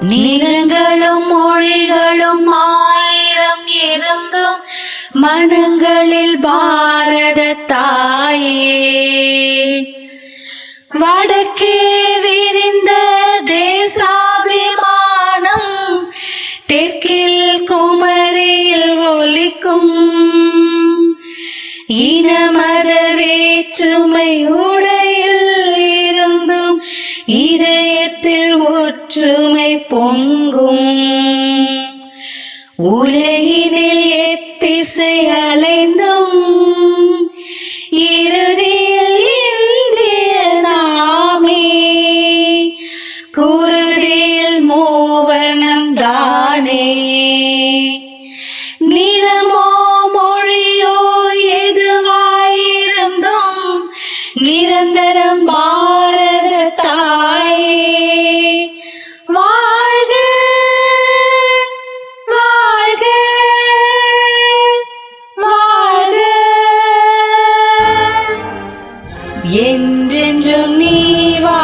நிறங்களும் மொழிகளும் ஆயிரம் இருந்தும் மனங்களில் பாரத தாயே வடக்கே விரிந்த தேசாபிமானம் தெற்கில் குமரியில் ஒலிக்கும். இனமத வேற்றுமை உடையில் இருந்தும் இதயத்தில் ஒற்றுமை பொங்கும். உலகினில் எத்திசை அலைந்தும் இறுதியில் இந்திய நாமே. குருதியில் மூவனம் தானே. நிறமோ மொழியோ எதுவாயிருந்தும் நிரந்தரம் என்றென்றும் நீ வா